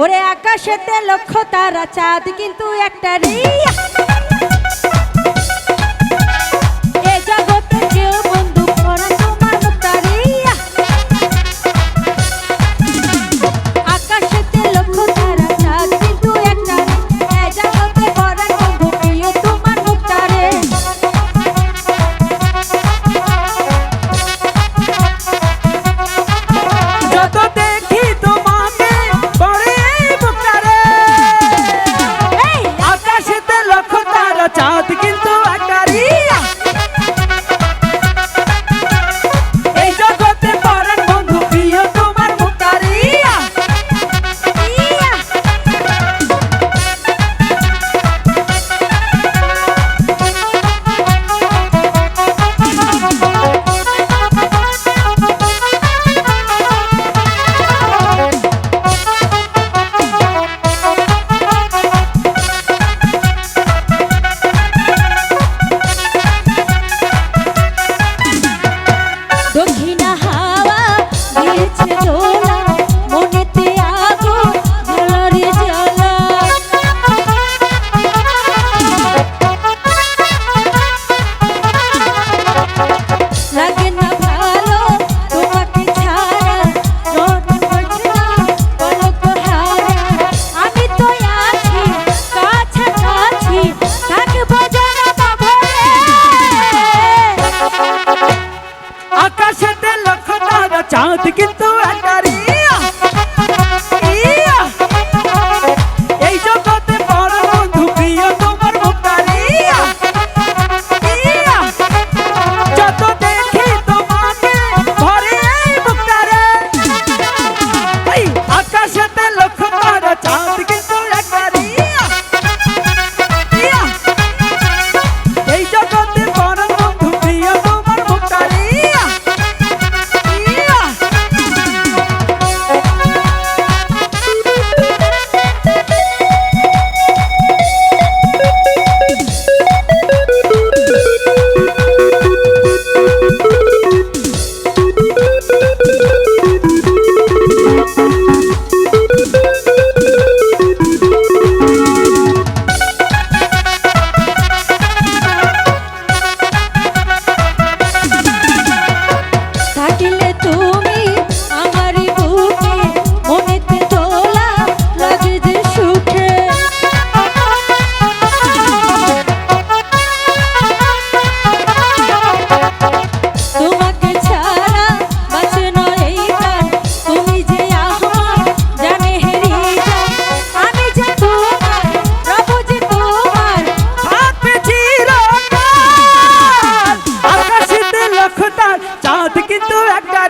ওরে আকাশেতে লক্ষ তারা চাঁদ কিন্তু একটা রে Doquinha. আকাশেতে লক্ষ তারা চাঁদ কিন্তু একারি এই জগতে বড় বন্ধু, প্রিয় তোমার মুক্তারি যত দেখি তোমাকে ভরে এই মুক্তারে আকাশেতে লক্ষ তারা চাঁদ চাঁদ কিন্তু একটা